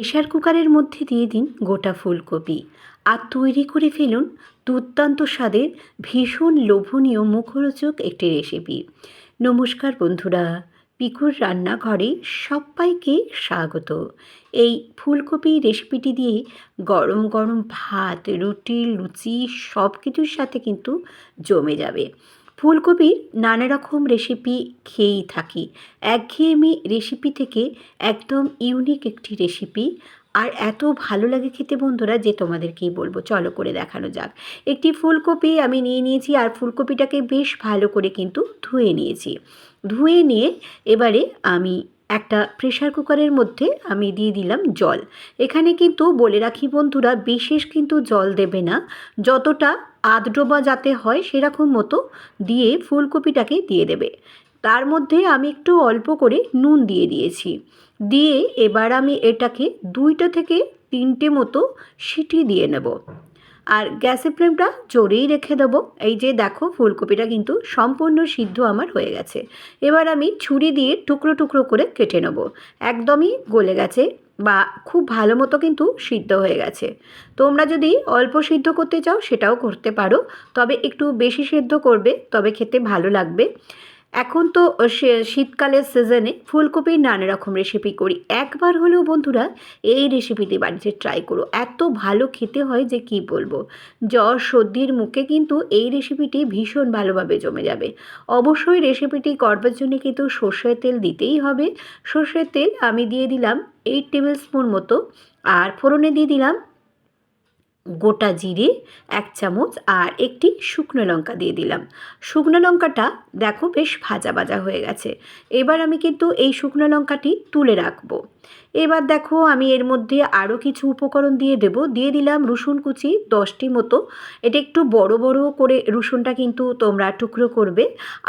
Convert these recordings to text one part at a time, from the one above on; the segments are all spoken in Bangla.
প্রেশার কুকারের মধ্যে দিয়ে দিন গোটা ফুলকপি আর তৈরি করে ফেলুন দুর্দান্ত স্বাদের ভীষণ লোভনীয় মুখরোচক একটি রেসিপি নমস্কার বন্ধুরা, পিকুর রান্নাঘরে সবাইকে স্বাগত। এই ফুলকপি রেসিপিটি দিয়ে গরম গরম ভাত, রুটি, লুচি সব কিছুর সাথে কিন্তু জমে যাবে। ফুলকপির নানা রকম রেসিপি খেয়েই থাকি। একঘেয়েমি রেসিপি থেকে একদম ইউনিক একটি রেসিপি আর এত ভালো লাগে খেতে বন্ধুরা যে তোমাদেরকেই বলব। চলো করে দেখানো যাক। একটি ফুলকপি আমি নিয়ে নিয়েছি আর ফুলকপিটাকে বেশ ভালো করে কিন্তু ধুয়ে নিয়েছি। ধুয়ে নিয়ে এবারে আমি একটা প্রেশার কুকারের মধ্যে আমি দিয়ে দিলাম জল। এখানে কিন্তু বলে রাখি বন্ধুরা, বিশেষ কিন্তু জল দেবে না। যতটা আধডোবা যাতে হয় সেরকম মতো দিয়ে ফুলকপিটাকে দিয়ে দেবে। তার মধ্যে আমি একটু অল্প করে নুন দিয়ে দিয়েছি। দিয়ে এবার আমি এটাকে দুইটা থেকে তিনটে মতো সিটি দিয়ে নেব। আর গ্যাসের ফ্লেমটা জোরেই রেখে দেবো। এই যে দেখো, ফুলকপিটা কিন্তু সম্পূর্ণ সিদ্ধ আমার হয়ে গেছে। এবার আমি ছুরি দিয়ে টুকরো টুকরো করে কেটে নেব। একদমই গলে গেছে বা খুব ভালো মতো কিন্তু সিদ্ধ হয়ে গেছে। তোমরা যদি অল্প সিদ্ধ করতে চাও সেটাও করতে পারো, তবে একটু বেশি সিদ্ধ করবে, তবে খেতে ভালো লাগবে। এখন তো শীতকালের সিজনে ফুলকপির নানা রকম রেসিপি করি। একবার হলেও বন্ধুরা, এই রেসিপিটি বাড়িতে ট্রাই করো। এত ভালো খেতে হয় যে কি বলব? জ্বর, সর্দির মুখে কিন্তু এই রেসিপিটি ভীষণ ভালোভাবে জমে যাবে। অবশ্যই রেসিপিটি করবার জন্য কিন্তু সর্ষের তেল দিতেই হবে। সর্ষের তেল আমি দিয়ে দিলাম এইট টেবিল স্পুন মতো, আর ফোড়নে দিয়ে দিলাম গোটা জিরে, এক চামচ আর একটি শুকনো লঙ্কা দিয়ে দিলাম। শুকনো লঙ্কাটা দেখো বেশ ভাজা ভাজা হয়ে গেছে। এবার আমি কিন্তু এই শুকনো লঙ্কাটি তুলে রাখব। এবার দেখো আমি এর মধ্যে আরও কিছু উপকরণ দিয়ে দেব। দিয়ে দিলাম রসুন কুচি দশটি মতো। এটা একটু বড় বড় করে রসুনটা কিন্তু তোমরা টুকরো করবে।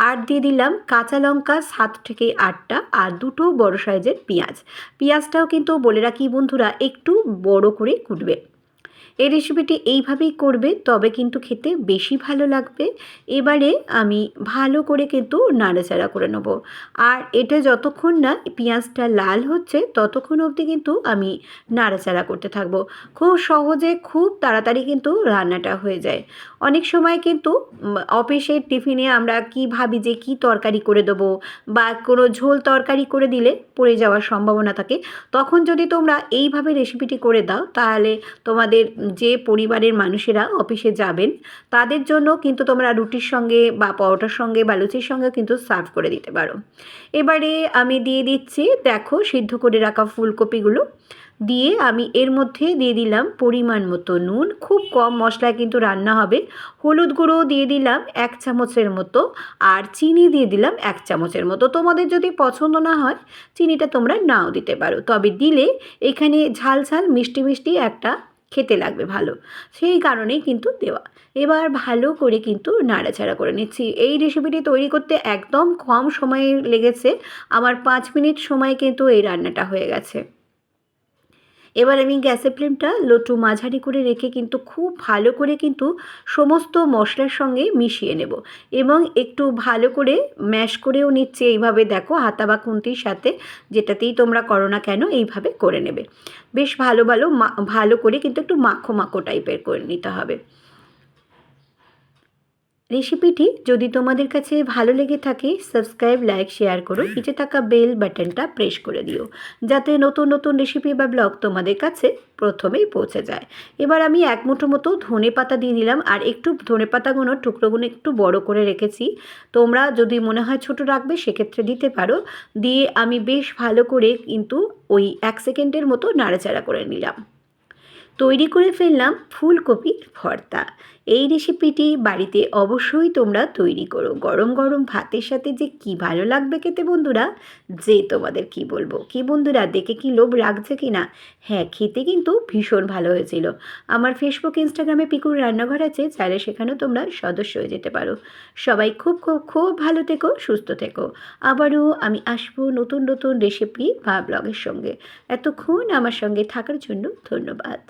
আর দিয়ে দিলাম কাঁচা লঙ্কা সাত থেকে আটটা আর দুটো বড় সাইজের পেঁয়াজ। পেঁয়াজটাও কিন্তু বলে রাখি বন্ধুরা, একটু বড় করে কুটবে। এই রেসিপিটি এইভাবেই করবে, তবে কিন্তু খেতে বেশি ভালো লাগবে। এবারে আমি ভালো করে কিন্তু নাড়াচাড়া করে নেব। আর এটা যতক্ষণ না পেঁয়াজটা লাল হচ্ছে, ততক্ষণ অবধি কিন্তু আমি নাড়াচাড়া করতে থাকব। খুব সহজে, খুব তাড়াতাড়ি কিন্তু রান্নাটা হয়ে যায়। অনেক সময় কিন্তু অফিসের টিফিনে আমরা কি ভাবি যে কি তরকারি করে দেবো বা কোনো ঝোল তরকারি করে দিলে পড়ে যাওয়ার সম্ভাবনা থাকে, তখন যদি তোমরা এইভাবে রেসিপিটি করে দাও, তাহলে তোমাদের যে পরিবারের মানুষেরা অফিসে যাবেন, তাদের জন্য কিন্তু তোমরা রুটির সঙ্গে বা পরোটার সঙ্গে বা লুচির সঙ্গে কিন্তু সার্ভ করে দিতে পারো। এবারে আমি দিয়ে দিচ্ছি, দেখো, সিদ্ধ করে রাখা ফুলকপিগুলো। দিয়ে আমি এর মধ্যে দিয়ে দিলাম পরিমাণ মতো নুন। খুব কম মশলায় কিন্তু রান্না হবে। হলুদ গুঁড়ো দিয়ে দিলাম এক চামচের মতো আর চিনি দিয়ে দিলাম এক চামচের মতো। তোমাদের যদি পছন্দ না হয়, চিনিটা তোমরা নাও দিতে পারো। তবে দিলে এখানে ঝাল ঝাল মিষ্টি মিষ্টি একটা খেতে লাগবে ভালো। সেই কারণেই কিন্তু দেওয়া। এবার ভালো করে কিন্তু নাড়াচাড়া করে নিচ্ছি। এই রেসিপিটি তৈরি করতে একদম কম সময় লেগেছে। আমার পাঁচ মিনিট সময় কিন্তু এই রান্নাটা হয়ে গেছে। এবার আমি গ্যাসের ফ্লেমটা লোটু মাঝারি করে রেখে কিন্তু খুব ভালো করে কিন্তু সমস্ত মশলার সঙ্গে মিশিয়ে নেব এবং একটু ভালো করে ম্যাশ করেও নিচ্ছে এইভাবে দেখো হাতা বা খুন্তির সাথে যেটাতেই তোমরা করো না কেন এইভাবে করে নেবে। বেশ ভালো ভালো ভালো করে কিন্তু একটু মাখো মাখো টাইপের করে নিতে হবে। রেসিপিটি যদি তোমাদের কাছে ভালো লেগে থাকে সাবস্ক্রাইব লাইক শেয়ার করো। নিচে থাকা বেল বাটনটা প্রেস করে দিও, যাতে নতুন নতুন রেসিপি বা ব্লগ তোমাদের কাছে প্রথমেই পৌঁছে যায়। এবার আমি এক মুঠো মতো ধনে পাতা দিয়ে দিলাম আর একটু ধনে পাতাগুলো টুকরোগুলো একটু বড় করে রেখেছি। তোমরা যদি মনে হয় ছোট রাখবে, সেক্ষেত্রে দিতে পারো। দিয়ে আমি বেশ ভালো করে কিন্তু ওই এক সেকেন্ডের মতো নাড়াচাড়া করে নিলাম। তৈরি করে ফেললাম ফুলকপির ভর্তা। এই রেসিপিটি বাড়িতে অবশ্যই তোমরা তৈরি করো। গরম গরম ভাতের সাথে যে কি ভালো লাগবে খেতে বন্ধুরা? যে তোমাদের কি বলব? কি বন্ধুরা, দেখে কি লোভ লাগছে কি না? হ্যাঁ খেতে কিন্তু ভীষণ ভালো হয়েছিল। আমার ফেসবুক ইনস্টাগ্রামে পিকুর রান্নাঘর আছে, চাইলে সেখানেও তোমরা সদস্য হয়ে যেতে পারো। সবাই খুব খুব খুব ভালো থেকো, সুস্থ থেকো। আবারও আমি আসব নতুন নতুন রেসিপি বা ব্লগের সঙ্গে। এতক্ষণ আমার সঙ্গে থাকার জন্য ধন্যবাদ।